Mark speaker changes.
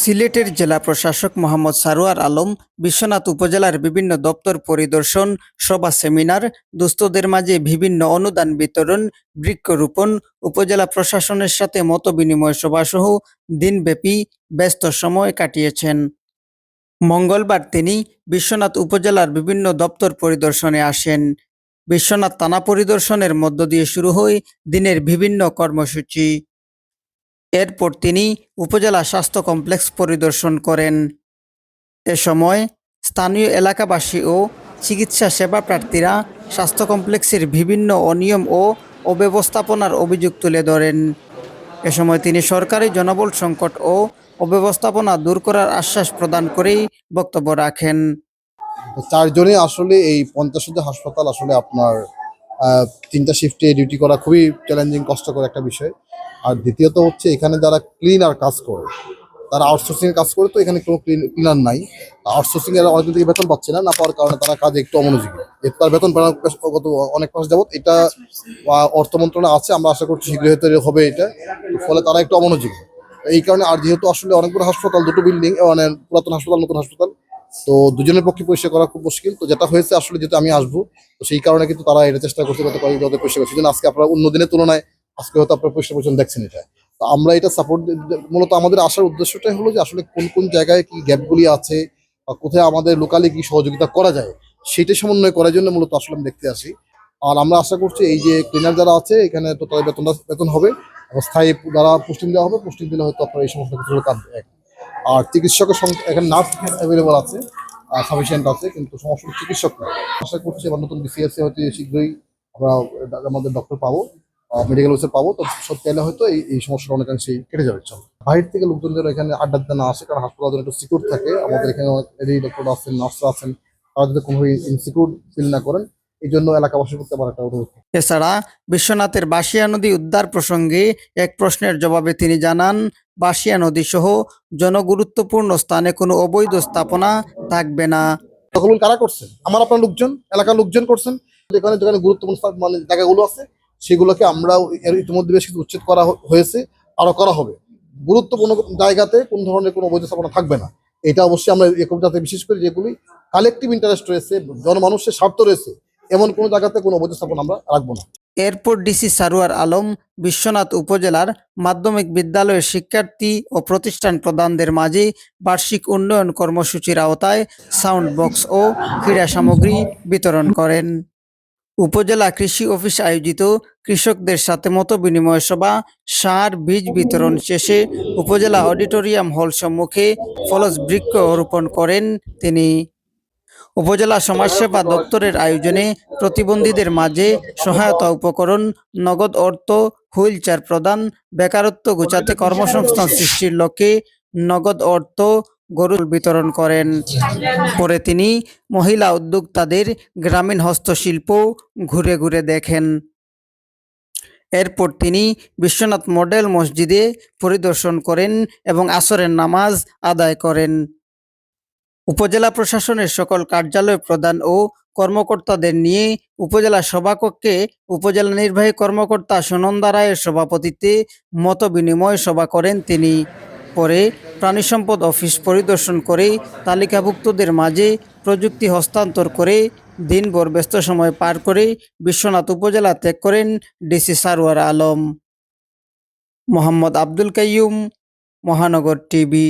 Speaker 1: সিলেটের জেলা প্রশাসক মোহাম্মদ সারোয়ার আলম, বিশ্বনাথ উপজেলার বিভিন্ন দপ্তর পরিদর্শন, সভা সেমিনার, দুস্থদের মাঝে বিভিন্ন অনুদান বিতরণ, বৃক্ষরোপণ, উপজেলা প্রশাসনের সাথে মতবিনিময় সভা সহ দিনব্যাপী ব্যস্ত সময় কাটিয়েছেন। মঙ্গলবার তিনি বিশ্বনাথ উপজেলার বিভিন্ন দপ্তর পরিদর্শনে আসেন। বিশ্বনাথ থানা পরিদর্শনের মধ্য দিয়ে শুরু হয় দিনের বিভিন্ন কর্মসূচি। এরপর তিনি উপজেলা স্বাস্থ্য কমপ্লেক্স পরিদর্শন করেন। এ সময় স্থানীয় এলাকাবাসী ও চিকিৎসা সেবা প্রার্থীরা স্বাস্থ্য কমপ্লেক্সের বিভিন্ন অনিয়ম ও অব্যবস্থাপনার অভিযোগ তুলে ধরেন। এ সময় তিনি সরকারি জনবল সংকট ও অব্যবস্থাপনা দূর করার আশ্বাস প্রদান করেই বক্তব্য রাখেন।
Speaker 2: চারজনে আসলে এই পঞ্চাশ হাসপাতাল আসলে আপনার তিনটা শিফটে ডিউটি করা খুবই চ্যালেঞ্জিং কষ্টকর একটা বিষয়। আর দ্বিতীয়ত হচ্ছে এখানে যারা ক্লিনার কাজ করে তারা আউটসোর্সিং কাজ করে তো এখানে কোনো ক্লিনার নাই। আউটসোর্সিং এর অনেকদিন থেকে বেতন পাচ্ছে না না পাওয়ার কারণে তারা কাজে একটু অমনোযোগী। এতে তার বেতন বাড়ানোর গত অনেক মাস যাবত এটা অর্থ মন্ত্রণালয় আছে আমরা আশা করছি শীঘ্রই হয়তো হবে এটা। ফলে তারা একটু অমনোযোগী। এই কারণে আর যেহেতু আসলে অনেকগুলো হাসপাতাল দুটো বিল্ডিং মানে পুরাতন হাসপাতাল নতুন হাসপাতাল তো দুজনের পক্ষে পরিষ্কার করা খুব মুশকিল। তো যেটা হয়েছে আসলে যেহেতু আমি আসব তো সেই কারণে কিন্তু তারা এটা চেষ্টা করতে করতে পারি যাতে পরিষ্কার করছে আজকে আপনারা অন্য দিনের তুলনায় আজকে হয়তো আপনার পরিষ্কার পরিচ্ছন্ন দেখছেন এটা। তো আমরা এটা সাপোর্ট মূলত আমাদের আসার উদ্দেশ্যটাই হলো যে আসলে কোন কোন জায়গায় কি গ্যাপগুলি আছে বা কোথায় আমাদের লোকালি কি সহযোগিতা করা যায় সেটা সমন্বয় করার জন্য মূলত আসলে আমি দেখতে আসি। আর আমরা আশা করছি এই যে ক্লিনার যারা আছে, এখানে তো তাদের বেতনটা বেতন হবে এবং স্থায়ী যারা পোস্টিং দেওয়া হবে পোস্টিং দিলে হয়তো আপনার এই সমস্ত কিছু কাজ আর চিকিৎসকের এখানে নার্স অ্যাভেলেবল আছে সাফিসিয়েন্ট আছে, কিন্তু সমস্ত চিকিৎসক। আশা করছি এবার নতুন বিসিএসসি হয়তো শীঘ্রই আমরা, আমাদের ডক্টর পাবো। মেডিকেল অফিসার পাবো তো সব পেলে হয়তো এই এই সমস্যাটা অনেকাংশেই কেটে যাবে চল বাইরে থেকে লোকজন যেন এখানে আড্ডা দিতে না আসে কারণ হাসপাতাল একটু সিকিউর থাকে আমাদের এখানে এডি ডক্টর আছেন নার্সরা আছেন তারা যদি কোনোভাবে ইনসিকিউর ফিল না করেন এই জন্য এলাকাবাসীর প্রতি আমার একটা অনুরোধ।
Speaker 1: এছাড়া বিশ্বনাথের বাসিয়া নদী উদ্ধার প্রসঙ্গে এক প্রশ্নের জবাবে তিনি জানান বাসিয়া নদী সহ জনগুরুত্বপূর্ণ স্থানে কোনো অবৈধ স্থাপনা থাকবে না।
Speaker 2: দখল কারা করছেন আমার আপনার লোকজন এলাকার লোকজন করছেন যেখানে যেখানে গুরুত্বপূর্ণ মানে জায়গাগুলো আছে সেগুলোকে আমরা ইতিমধ্যে বেশ কিছু উচ্ছেদ করা হয়েছে, আরও করা হবে। গুরুত্বপূর্ণ জায়গাতে কোন ধরনের কোনো অবৈধ স্থাপনা থাকবে না। এটা অবশ্যই আমরা এই কবিতাতে বিশেষ করে যেগুলি কালেকটিভ ইন্টারেস্ট রয়েছে, জনমানুষের স্বার্থ রয়েছে, এমন কোনো জায়গাতে কোনো অবৈধ স্থাপনা আমরা রাখব না।
Speaker 1: এরপর ডিসি সারোয়ার আলম বিশ্বনাথ উপজেলার মাধ্যমিক বিদ্যালয়ের শিক্ষার্থী ও প্রতিষ্ঠান প্রধানদের মাঝে বার্ষিক উন্নয়ন কর্মসূচির আওতায় সাউন্ড বক্স ও ক্রীড়া সামগ্রী বিতরণ করেন। উপজেলা কৃষি অফিস আয়োজিত কৃষকদের সাথে মতো বিনিময় সভা, সার, বীজ বিতরণ শেষে উপজেলা অডিটোরিয়াম হল সম্মুখে ফলস বৃক্ষ রোপণ করেন তিনি। উপজেলা সমাজসেবা দপ্তরের আয়োজনে প্রতিবন্ধীদের মাঝে সহায়তা উপকরণ, নগদ অর্থ হুইল চেয়ার প্রদান, বেকারত্ব ঘুচাতে কর্মসংস্থান সৃষ্টির লক্ষ্যে নগদ অর্থ, গরু বিতরণ করেন। পরে তিনি মহিলা উদ্যোক্তাদের গ্রামীণ হস্তশিল্প ঘুরে ঘুরে দেখেন। এরপর তিনি বিশ্বনাথ মডেল মসজিদে পরিদর্শন করেন এবং আসরের নামাজ আদায় করেন। উপজেলা প্রশাসনের সকল কার্যালয় প্রধান ও কর্মকর্তাদের নিয়ে উপজেলা সভাকক্ষে উপজেলা নির্বাহী কর্মকর্তা সুনন্দা রায়ের সভাপতিত্বে মত বিনিময় সভা করেন তিনি। পরে প্রাণী সম্পদ অফিস পরিদর্শন করে তালিকাভুক্তদের মাঝে প্রযুক্তি হস্তান্তর করে দিনভর ব্যস্ত সময় পার করে বিশ্বনাথ উপজেলা ত্যাগ করেন ডিসি সারোয়ার আলম। মোহাম্মদ আব্দুল কাইয়ুম, মহানগর টিভি।